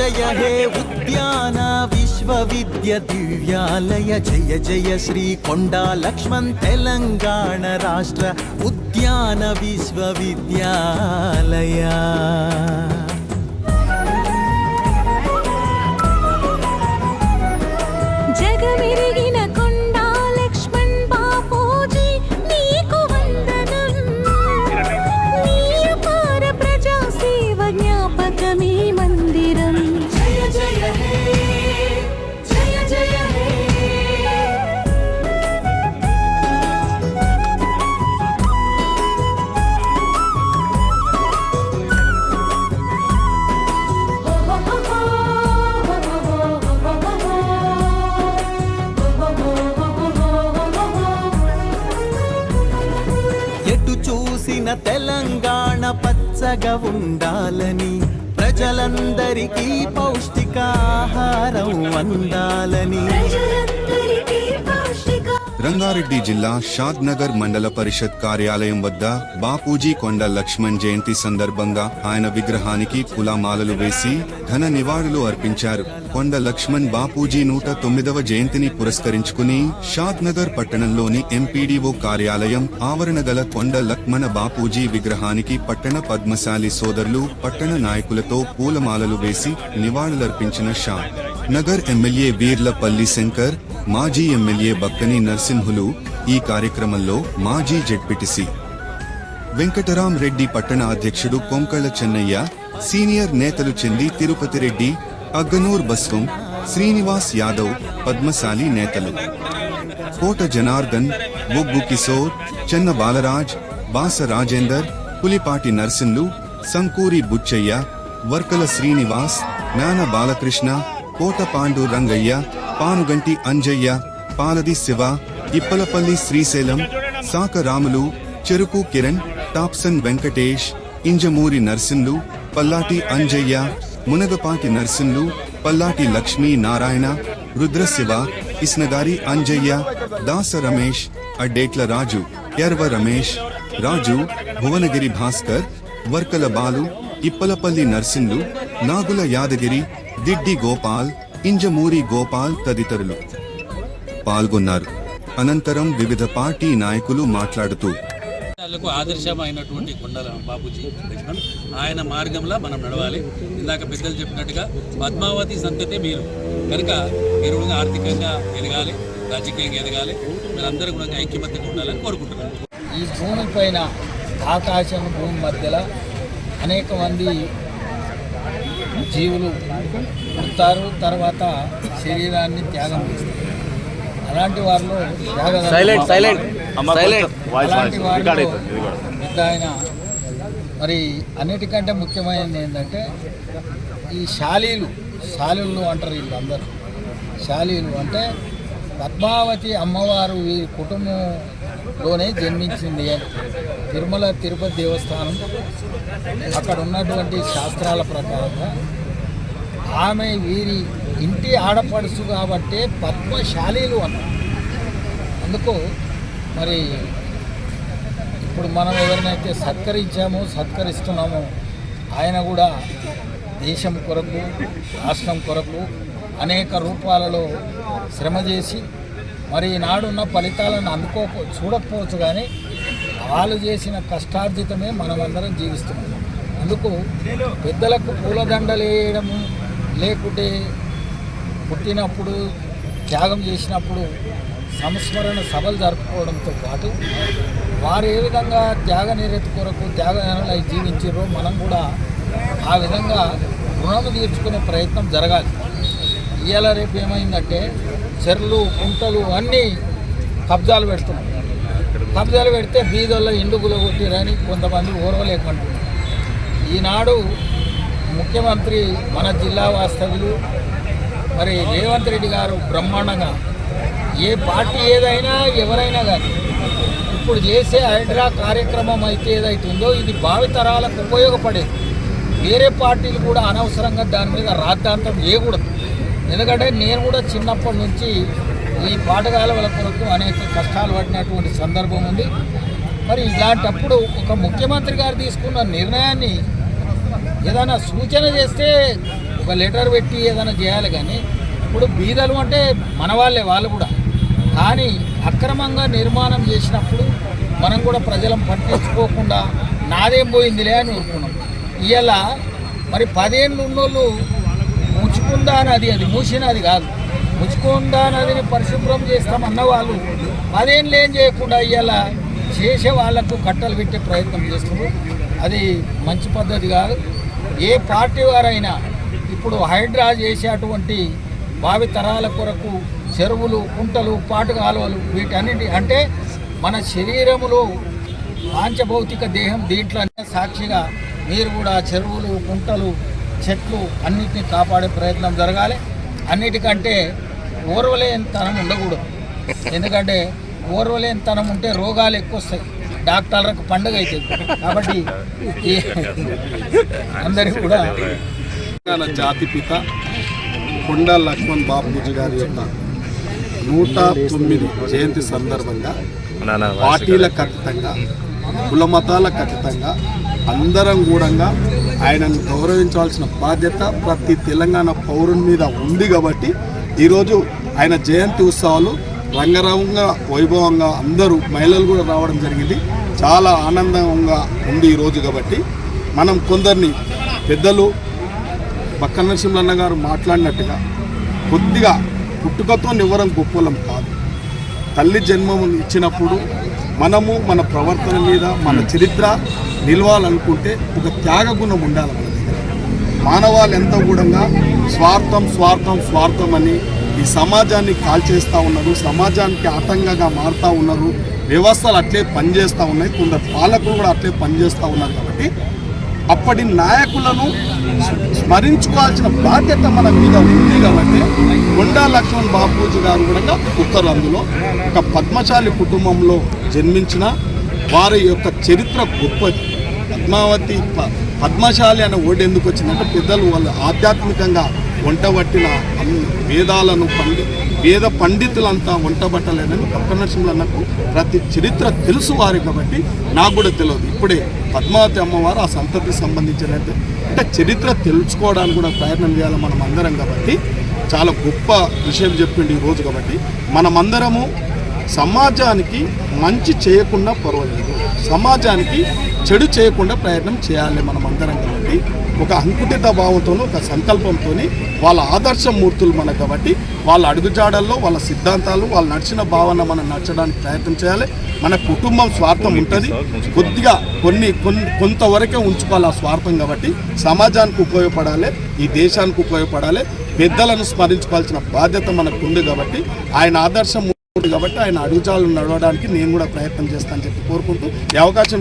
జయ హే ఉద్యాన విశ్వవిద్య దివ్యాలయ జయ జయ శ్రీ కొండా లక్ష్మణ్ తెలంగాణ రాష్ట్ర ఉద్యాన విశ్వవిద్యాలయ చల్లగా ఉండాలని ప్రజలందరికీ పౌష్టికాహారం అందాలని. ప్రజలందరికీ రంగారెడ్డి జిల్లా షాద్ నగర్ మండల పరిషత్ కార్యాలయం వద్ద బాపూజీ కొండ లక్ష్మణ్ జయంతి సందర్భంగా ఆయన విగ్రహానికి పులామాలలు వేసి ఘన నివాళులు అర్పించారు. కొండ లక్ష్మణ్ బాపూజీ నూట తొమ్మిదవ జయంతిని పురస్కరించుకుని షాద్ నగర్ పట్టణంలోని ఎంపీడీఓ కార్యాలయం ఆవరణ గల కొండ లక్ష్మణ బాపూజీ విగ్రహానికి పట్టణ పద్మశాలి సోదరులు పట్టణ నాయకులతో పూలమాలలు వేసి నివాళులర్పించిన షా. నగర్ ఎమ్మెల్యే వీర్లపల్లి శంకర్ మాజీ ఎమ్మెల్యే బక్కని నరసింహులు ఈ కార్యక్రమంలో మాజీ జడ్పిటిసి. వెంకటరాం రెడ్డి పట్టణ అధ్యక్షుడు కొంకళ్ళ చెన్నయ్య సీనియర్ నేతలు చెంది తిరుపతి రెడ్డి అగ్గనూర్ బస్వం శ్రీనివాస్ యాదవ్ పద్మశాలి నేతలు. కోట జనార్దన్ బొగ్గు కిశోర్ చెన్న బాలరాజ్ బాస రాజేందర్ పులిపాటి నర్సింలు సంకూరి బుచ్చయ్య వర్కల శ్రీనివాస్ జ్ఞాన బాలకృష్ణ కోట పాండు రంగయ్య పానుగంటి అంజయ్య పాలది శివ ఇప్పలపల్లి శ్రీశైలం సాక రాములు చెరుకు కిరణ్ టాప్సన్ వెంకటేష్ ఇంజమూరి నర్సింలు పల్లాటి అంజయ్య మునగపాటి నర్సింలు పల్లాటి లక్ష్మీ నారాయణ రుద్రశివ ఇస్నగారి అంజయ్య దాస రమేష్ అడ్డేట్ల రాజు ఎర్వ రమేష్ రాజు భువనగిరి భాస్కర్ వర్కల బాలు ఇప్పలపల్లి నర్సింలు నాగుల యాదగిరి దిడ్డి గోపాల్ ఇంజమూరి గోపాల్ తదితరులు పాల్గొన్నారు. అనంతరం వివిధ పార్టీ నాయకులు మాట్లాడుతూ లకు ఆదర్శమైనటువంటి కొండల బాబుజీ లక్ష్మణ్ ఆయన మార్గంలో మనం నడవాలి. ఇందాక పెద్దలు చెప్పినట్టుగా పద్మావతి సంతతే మీరు. కనుక మీరు కూడా ఆర్థికంగా ఎదగాలి రాజకీయంగా ఎదగాలి. మీరందరూ కూడా ఐక్యమత్యంగా ఉండాలని కోరుకుంటున్నాను. ఈ భూమి పైన ఆకాశం భూమి మధ్యలో అనేక మంది జీవులు పుడతారు. తర్వాత శరీరాన్ని త్యాగం చేస్తారు. అలాంటి వారిలో సైలెంట్ సైలెంట్ పెద్ద ఆయన. మరి అన్నిటికంటే ముఖ్యమైనది ఏంటంటే ఈ శాలీలు శాలీలు అంటారు వీళ్ళందరూ. శాలీలు అంటే పద్మావతి అమ్మవారు వీరి కుటుంబంలోనే జన్మించింది అని. తిరుమల తిరుపతి దేవస్థానం అక్కడ ఉన్నటువంటి శాస్త్రాల ప్రకారంగా ఆమె వీరి ఇంటి ఆడపడుచు కాబట్టే పద్మశాలీలు అన్నారు అందుకు మరి ఇప్పుడు మనం ఎవరినైతే సత్కరించామో సత్కరిస్తున్నామో ఆయన కూడా దేశం కొరకు రాష్ట్రం కొరకు అనేక రూపాలలో శ్రమ చేసి మరి ఈనాడున్న ఫలితాలను అందుకో చూడకపోవచ్చు కానీ వాళ్ళు చేసిన కష్టార్జితమే మనమందరం జీవిస్తున్నాం. అందుకు పెద్దలకు పూలదండలు వేయడము లేకుంటే పుట్టినప్పుడు త్యాగం చేసినప్పుడు సంస్మరణ సభలు జరుపుకోవడంతో పాటు వారు ఏ విధంగా త్యాగ నిరత కొరకు త్యాగ జీవించారో మనం కూడా ఆ విధంగా రుణము తీర్చుకునే ప్రయత్నం జరగాలి. ఇవాళ రేపు ఏమైందంటే చెర్లు కుంటలు అన్నీ కబ్జాలు పెడుతున్నాం కబ్జాలు పెడితే బీదల్లో ఇండుగులు కొట్టిరని కొంతమంది ఓర్వలేకుంటున్నారు. ఈనాడు ముఖ్యమంత్రి మన జిల్లా వాస్తవ్యులు మరి రేవంత్ రెడ్డి గారు బ్రహ్మాండంగా ఏ పార్టీ ఏదైనా ఎవరైనా కానీ ఇప్పుడు చేసే హైడ్రా కార్యక్రమం అయితే ఏదైతుందో ఇది భావితరాలకు ఉపయోగపడేది. వేరే పార్టీలు కూడా అనవసరంగా దాని మీద రాద్ధాంతం చేయకూడదు. ఎందుకంటే నేను కూడా చిన్నప్పటి నుంచి ఈ పాఠశాలల కొరకు అనేక కష్టాలు పడినటువంటి సందర్భం ఉంది. మరి ఇలాంటప్పుడు ఒక ముఖ్యమంత్రి గారు తీసుకున్న నిర్ణయాన్ని ఏదైనా సూచన చేస్తే ఒక లెటర్ పెట్టి ఏదైనా చేయాలి కానీ ఇప్పుడు బీదలు అంటే మన వాళ్ళే వాళ్ళు కూడా. కానీ అక్రమంగా నిర్మాణం చేసినప్పుడు మనం కూడా ప్రజలను పట్టించుకోకుండా నాదేం పోయిందిలే అని ఊరుకున్నాం. ఇవాళ మరి పదేళ్ళు ఉన్నోళ్ళు ముచ్చుకుందా నది అది మూసినది కాదు. ముచ్చుకుందా నదిని పరిశుభ్రం చేస్తామన్న వాళ్ళు పదేళ్ళు ఏం చేయకుండా ఇవాళ చేసే వాళ్ళకు కట్టలు పెట్టే ప్రయత్నం చేస్తున్నారు. అది మంచి పద్ధతి కాదు. ఏ పార్టీ వారైనా ఇప్పుడు హైడ్రా చేసేటువంటి భావి తరాల కొరకు చెరువులు కుంటలు పాటు కాలువలు వీటన్నిటి అంటే మన శరీరములో పాంచభౌతిక దేహం దీంట్లో సాక్షిగా మీరు కూడా చెరువులు కుంటలు చెట్లు అన్నిటిని కాపాడే ప్రయత్నం జరగాలి. అన్నిటికంటే ఓర్వలేనితనం ఉండకూడదు. ఎందుకంటే ఓర్వలేనితనం ఉంటే రోగాలు ఎక్కువ వస్తాయి డాక్టర్లకు పండుగ అవుతుంది కాబట్టి అందరికీ కూడా తెలంగాణ జాతిపిత కొండా లక్ష్మణ్ బాపూజీ గారి యొక్క నూట తొమ్మిది జయంతి సందర్భంగా పార్టీలకు అతీతంగా కుల మతాలకు అతీతంగా అందరం కూడా ఆయనను గౌరవించాల్సిన బాధ్యత ప్రతి తెలంగాణ పౌరుని మీద ఉంది కాబట్టి ఈరోజు ఆయన జయంతి ఉత్సవాలు రంగరంగ వైభవంగా అందరూ మహిళలు కూడా రావడం జరిగింది. చాలా ఆనందంగా ఉంది ఈరోజు కాబట్టి మనం కొందరిని పెద్దలు పక్క నరసింహన్న గారు మాట్లాడినట్టుగా కొద్దిగా పుట్టుకతో నివ్వరం గొప్పలం కాదు. తల్లి జన్మము ఇచ్చినప్పుడు మనము మన ప్రవర్తన మీద మన చరిత్ర నిలవాలనుకుంటే ఒక త్యాగ గుణం ఉండాలి మన దగ్గర. మానవాళి ఎంతో కూడా స్వార్థం స్వార్థం స్వార్థం అని ఈ సమాజాన్ని కాల్చేస్తూ ఉన్నారు సమాజానికి ఆటంకంగా మారుతూ ఉన్నారు వ్యవస్థలు అట్లే పనిచేస్తూ ఉన్నాయి కొందరు పాలకులు కూడా అట్లే పనిచేస్తూ ఉన్నారు కాబట్టి అప్పటి నాయకులను స్మరించుకోవాల్సిన బాధ్యత మన మీద ఉంది కాబట్టి కొండా లక్ష్మణ్ బాపూజీ గారు కూడా ఉత్తరు అందులో. ఒక పద్మశాలి కుటుంబంలో జన్మించిన వారి యొక్క చరిత్ర గొప్పది పద్మావతి పద్మశాలి అనే ఓటు ఎందుకు వచ్చిందంటే పెద్దలు వాళ్ళు ఆధ్యాత్మికంగా వంటబట్టిన వేదాలను పండి వేద పండితులంతా వంటబట్టలేదని పక్క నరసింహులన్నకు ప్రతి చరిత్ర తెలుసు వారి కాబట్టి నాకు కూడా తెలియదు. ఇప్పుడే పద్మావతి అమ్మవారు ఆ సంతతికి సంబంధించినట్టు అంటే చరిత్ర తెలుసుకోవడానికి కూడా ప్రయత్నం చేయాలి మనం అందరం కాబట్టి చాలా గొప్ప విషయం చెప్పిండి ఈ రోజు కాబట్టి మనమందరము సమాజానికి మంచి చేయకుండా పర్వాలేదు. సమాజానికి చెడు చేయకుండా ప్రయత్నం చేయాలి మనం అందరం కాబట్టి ఒక అంకుటిత భావంతోనూ ఒక సంకల్పంతో వాళ్ళ ఆదర్శ మూర్తులు మనకు కాబట్టి వాళ్ళ అడుగుజాడల్లో వాళ్ళ సిద్ధాంతాలు వాళ్ళు నడిచిన భావన మనం నచ్చడానికి ప్రయత్నం చేయాలి. మన కుటుంబం స్వార్థం ఉంటుంది. కొద్దిగా కొన్ని కొన్ని కొంతవరకే ఉంచుకోవాలి ఆ స్వార్థం కాబట్టి సమాజానికి ఉపయోగపడాలి ఈ దేశానికి ఉపయోగపడాలి. పెద్దలను స్మరించుకోవాల్సిన బాధ్యత మనకు ఉంది కాబట్టి ఆయన ఆదర్శం కాబట్టి ఆయన అడుగుజాలు నడవడానికి నేను కూడా ప్రయత్నం చేస్తానని చెప్పి కోరుకుంటూ ఈ అవకాశం